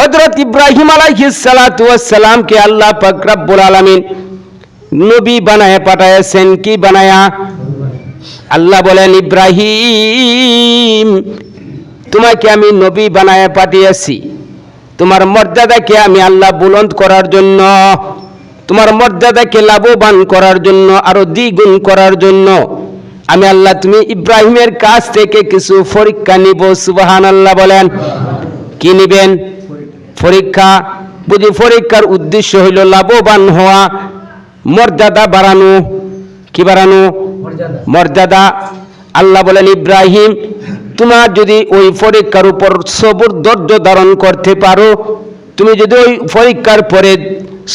হজরত ইব্রাহিম আলাইহিসালামকে আল্লাহ পাক রব্বুল আলামিন নবী বানায় পাঠাইছেন কি বানায়া? আল্লাহ বলেন, ইব্রাহিম, তোমাকে আমি নবী বানায় পাঠিয়েছি। তোমার মর্যাদাকে আমি আল্লাহ বুলন্দ করার জন্য, তোমার মর্যাদাকে লাভবান করার জন্য, আরও দ্বিগুণ করার জন্য। আমি আল্লাহ, তুমি ইব্রাহিমের কাছ থেকে কিছু পরীক্ষা নিব সুবাহান আল্লাহ বলেন। কি নিবেন? পরীক্ষা বুঝি পরীক্ষার উদ্দেশ্য হইল লাভবান হওয়া মর্যাদা বাড়ানো। কি বাড়ানো? মর্যাদা। আল্লাহ বলেন ইব্রাহিম তোমার যদি ওই পরীক্ষার উপর সবর ধৈর্য ধারণ করতে পারো তুমি যদি ওই পরীক্ষার পরে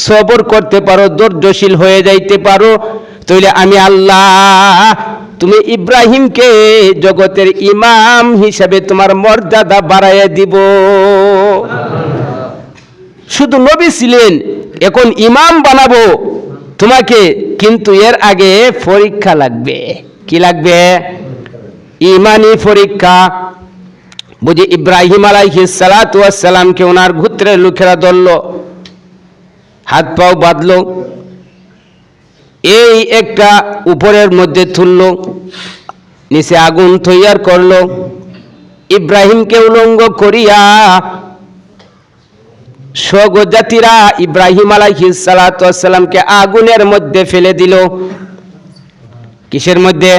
সবর করতে পারো ধৈর্যশীল হয়ে যাইতে পারো তাহলে আমি আল্লাহ তুমি ইব্রাহিমকে জগতের ইমাম হিসাবে তোমার মর্যাদা বাড়াইয়া দিব। শুধু নবী ছিলেন, এখন ইমাম বানাবো। তোমাকে কিন্তু এর আগে পরীক্ষা লাগবে। কি লাগবে? ইমানি পরীক্ষা। বুঝি ইব্রাহিম আলাইহি সালাতামকে ওনার ঘুত্রের লোকেরা ধরল, হাত পাও বাঁধল, এই একটা উপরের মধ্যে তুলল, নিচে আগুন তৈয়ার করল। ইব্রাহিমকে উলঙ্গ করিয়া স্বগজাতিরা ইব্রাহিম আলাইহিসালামকে আগুনের মধ্যে ফেলে দিল। কিসের মধ্যে?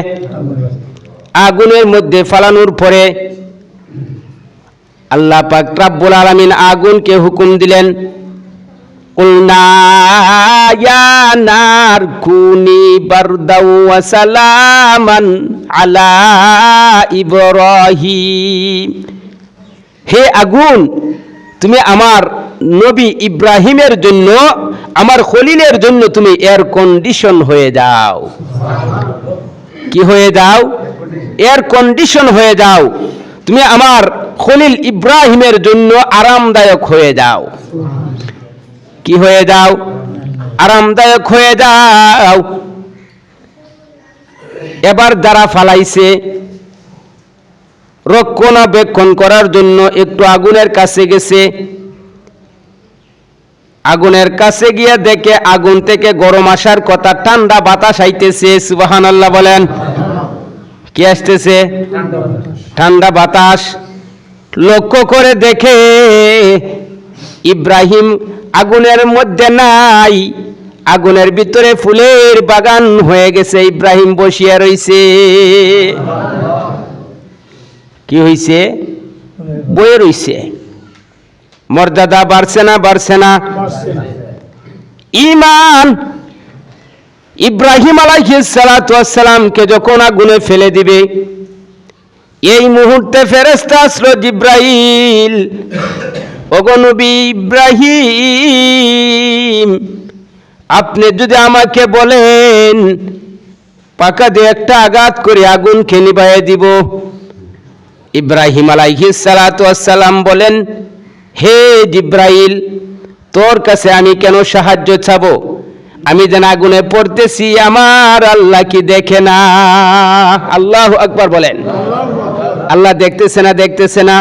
আগুনের মধ্যে ফালানোর পরে আল্লাহ পাক রাব্বুল আলামিন আগুনকে হুকুম দিলেন নার আলা হে আগুন তুমি আমার নবী ইব্রাহিমের জন্য, আমার খলিলের জন্য তুমি এয়ার কন্ডিশন হয়ে যাও। কি হয়ে যাও? এয়ার কন্ডিশন হয়ে যাও। তুমি আমার খলিল ইব্রাহিমের জন্য আরামদায়ক হয়ে যাও। কি হয়ে যাও? আরামদায়ক হয়ে যাও। এবার যারা ফালাইছে রক্ষণাবেক্ষণ করার জন্য একটু আগুনের কাছে গেছে। আগুনের কাছে গিয়ে দেখে আগুন থেকে গরম আসার কথা, ঠান্ডা বাতাস আইতেছে সুবাহান আল্লাহ বলেন। কি আসতেছে? ঠান্ডা বাতাস। লক্ষ্য করে দেখে ইব্রাহিম আগুনের মধ্যে নাই, আগুনের ভিতরে ফুলের বাগান হয়ে গেছে। ইব্রাহিম বসিয়া রইছে। কি হইছে? বয়ে রইছে। মর্যাদা বাড়ছে না বাড়ছে না। ইমান ইব্রাহিম আলাইহিসালামকে যখন আগুনে ফেলে দিবে, এই মুহূর্তে ফেরেস্তা আসলো জিব্রাইল। ওগনবী ইব্রাহিম, আপনি যদি আমাকে বলেন, পাকা দিয়ে একটা আঘাত করে আগুন আগুনকে নিবাইয়ে দিব। ইব্রাহিম আলাইহিসালাম বলেন, হে জিব্রাইল, তোর কাছে আমি কেন সাহায্য চাবো? আমি যেন আগুনে পড়তেছি, আমার আল্লাহ কি দেখে না? আল্লাহ আকবার বলেন। আল্লাহ দেখতেছে না দেখতেছে না।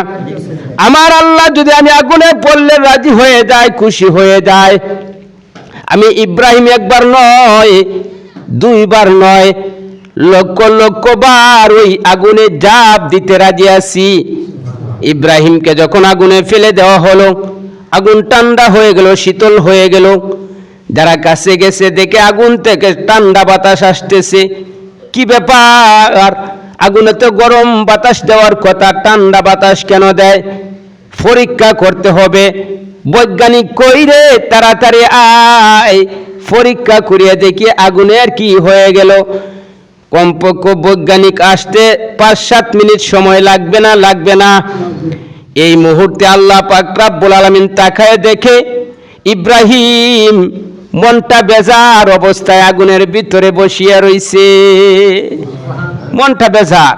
আমার আল্লাহ যদি আমি আগুনে পড়লে রাজি হয়ে যায়, খুশি হয়ে যায়। আমি ইব্রাহিম একবার নয়, দুইবার নয় লক্ষ লক্ষ বার ওই আগুনে জাপ দিতে রাজি আছি। ইব্রাহিমকে যখন আগুনে ফেলে দেওয়া হলো, আগুন ঠান্ডা হয়ে গেল, শীতল হয়ে গেল। যারা কাছে গেছে দেখে আগুন থেকে ঠান্ডা বাতাস আসতেছে। কি ব্যাপার? আগুনে তো গরম বাতাস দেওয়ার কথা, ঠান্ডা বাতাস কেন দেয়? পরীক্ষা করতে হবে। বৈজ্ঞানিক কইরে তাড়াতাড়ি আয়। পরীক্ষা করিয়া দেখি আগুনের কি হয়ে গেল। কমপক্ষ বৈজ্ঞানিক আসতে পাঁচ সাত মিনিট সময় লাগবে না লাগবে না। এই মুহূর্তে আল্লাহ পাক রাব্বুল আলামিন তাকায় দেখে ইব্রাহিম মনটা বেজার অবস্থায় আগুনের ভিতরে বসিয়া রইছে। মনটা বেজার।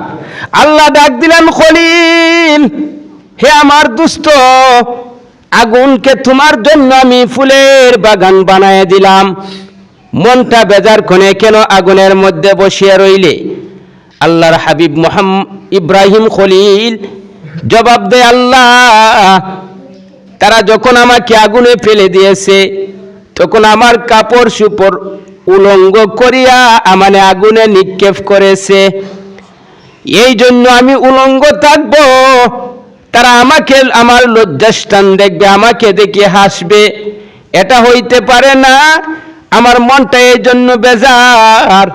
আল্লাহ ডাক দিলেন, খলিল, হে আমার দুস্থ আগুনকে তোমার জন্য আমি ফুলের বাগান বানায় দিলাম। মনটা বেজার কোনে কেন আগুনের মধ্যে বসিয়া রইলে? আল্লাহর হাবিব মোহাম ইব্রাহিম খলিল জবাব দে আল্লাহ, তারা যখন আমাকে আগুনে ফেলে দিয়েছে, তখন আমার কাপড় সুপর উলঙ্গ করিয়া আমানে আগুনে নিক্ষেপ করেছে। এই জন্য আমি উলঙ্গ থাকব। তারা আমাকে, আমার লজ্জাস্থান দেখবে, আমাকে দেখে হাসবে। এটা হইতে পারে না আমার মনটা এই জন্য বেজার।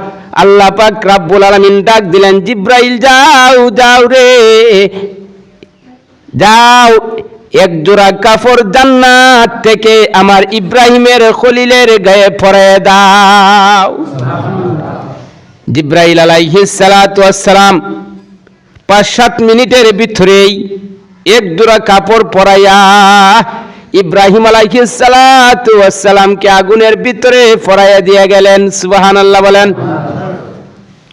আল্লাহ পাক রাব্বুল আলামিন ডাক দিলেন, জিব্রাইল, যাও যাও রে। যাও, এক জোড়া কাপড় জান্নাত থেকে আমার ইব্রাহিমের খলিলের গায়ে পরে দাও। জিব্রাইল আলাইহিস সালাতু ওয়াসসালাম পাঁচ সাত মিনিটের ভিতরেই এক জোড়া কাপড় পরাইয়া ইব্রাহিম ওয়াসসালামকে আগুনের ভিতরে পরাইয়া দিয়ে গেলেন। সুবহানাল্লাহ বলেন,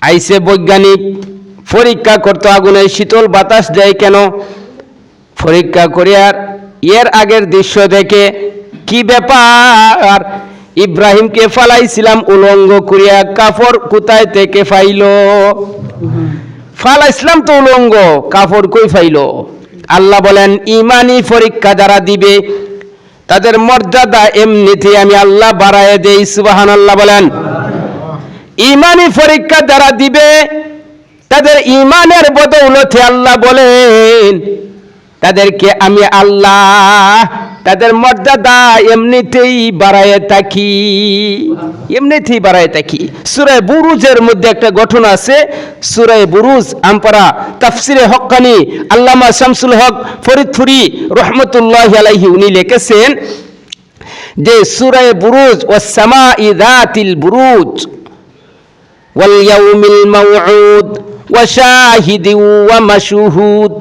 আইসে বৈজ্ঞানিক পরীক্ষা করতো আগুনের শীতল বাতাস দেয় কেন? পরীক্ষা করিয়ার এর আগের দৃশ্য দেখে কি ব্যাপার? ইব্রাহিমকে ফালাইছিলাম, উলঙ্গ করিয়া কাপড় কোথায় থেকে ফাইল? ফালাইছিলাম তো উলঙ্গ কাপড় কই ফাইল? আল্লাহ বলেন, ইমানি পরীক্ষা যারা দিবে তাদের মর্যাদা এমনিতে আমি আল্লাহ বাড়ায় দেই সুবাহান আল্লাহ বলেন। ইমানি পরীক্ষা যারা দিবে, তাদের ইমানের বদৌলতে আল্লাহ বলেন, তাদেরকে আমি আল্লাহ তাদের মর্যাদা এমনিতেই বাড়ায় থাকি। এমনিতেই বাড়ায় থাকি। সুরায় বুরুজের মধ্যে একটা গঠন আছে। সুরায় বুরুজ আমপারা তাফসিরে হকানি আল্লামা শামসুল হক ফরিদফুরি রহমতুল্লাহ আলাইহি উনি লিখেছেন যে সুরায় বুরুজ ও সামা ইদাতিল বুরুজ, ওয়াল ইয়াউমিল মাউউদ, ওয়া শাহিদি ওয়া মাশহুদ।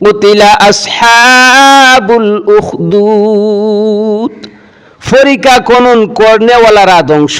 কুতিলা আসহাবুল উখদুত ফরিকা কনুন কর্নেওয়ালারা ধ্বংস